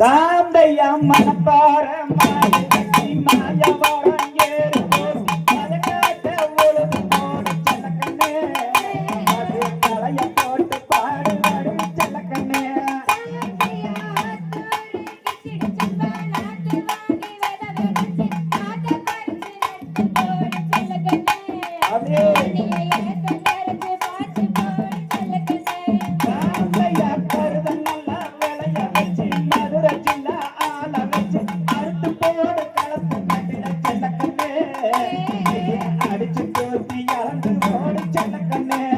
தாந்தையம் மனப்பாரமாய் மாயவரங்கே. Amen.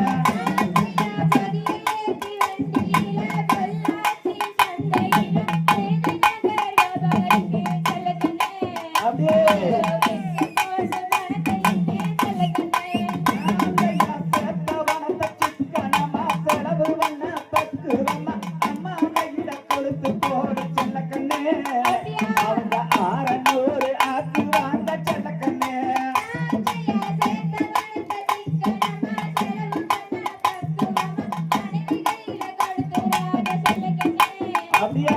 அப்படியா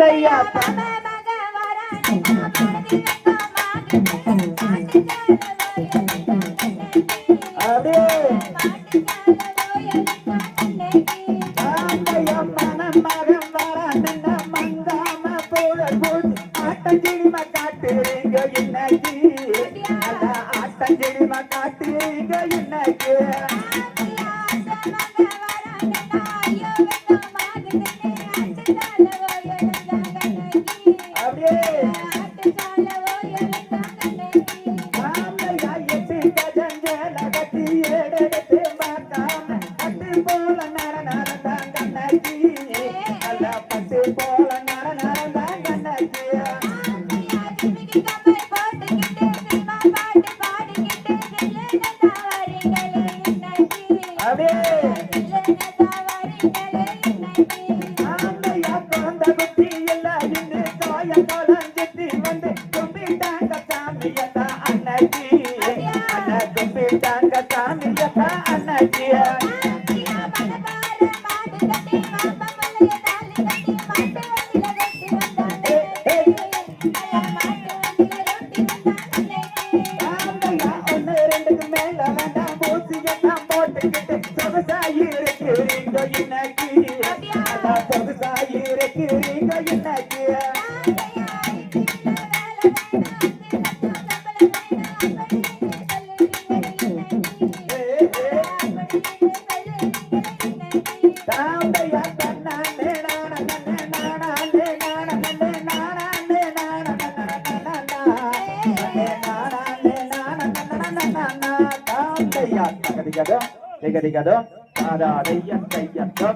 வந்தையா அப்படியே. மனம் மரம் வர மங்காம போல போட்டு ஆட்டஞ்செடி மக்காட்டுறீங்க இன்னைக்கு ஆட்டஞ்செடி மக்காட்டுறீங்க இன்னைக்கு மறக்காம பட்டு போல நர நரந்தான் கண்ணாச்சி அல்ல பட்டு போல நர நரந்தான் கண்ணாச்சி அப்படியே ஆமையா பிறந்த குட்டி பொதுசாயிருக்கிறீங்க என்னக்கு நானே நானே தாந்தையா தகதிகதோ திகதிகதோ தாதாதைய தையத்தோ